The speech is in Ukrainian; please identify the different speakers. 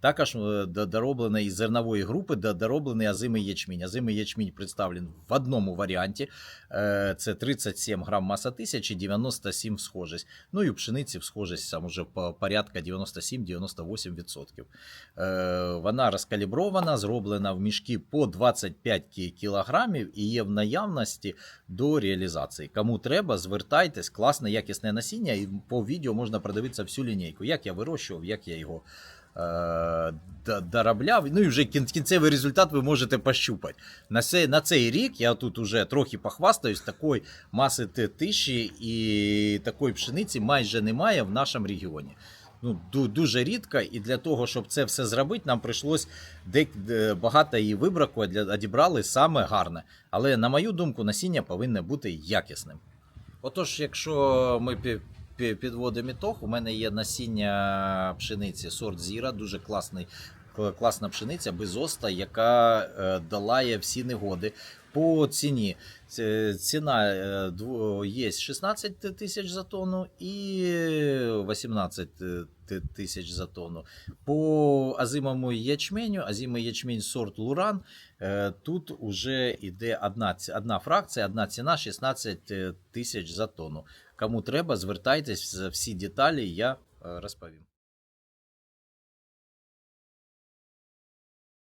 Speaker 1: Також е, дороблений із зернової групи, дороблений азимий ячмінь. Азимий ячмінь представлений в одному варіанті. Е, Це 37 грам маса тисячі, 97 схожість. Ну і у пшениці схожість там уже порядка 97-98%. Е, Вона розкалібрована, зроблена в мішки по 25 кі- кілограмів і є в наявності до реалізації. Кому треба, звертайтесь, класне, якісне насіння, і по відео можна продивитися всю лінійку, як я вирощував, як я його. Е, Доробляв, ну і вже кінцевий результат ви можете пощупати. На цей, на цей рік я тут уже трохи похвастаюсь, такої маси тиші і такої пшениці майже немає в нашому регіоні. Ну, дуже рідко, і для того, щоб це все зробити, нам прийшлось багато її вибраку, одібрали саме гарне. Але, на мою думку, насіння повинне бути якісним. Отож, якщо ми підводимо ітог, у мене є насіння пшениці сорт Зіра, дуже класний, кла- класна пшениця без оста, яка е, долає всі негоди. По ціні ціна е, є 16 тисяч за тонну і 18 тисяч за тонну. По азимому ячменю, азимий ячмень сорт Луран, е, тут уже йде одна, одна фракція, одна ціна 16 тисяч за тонну. Кому треба, звертайтесь, всі деталі я е, розповім.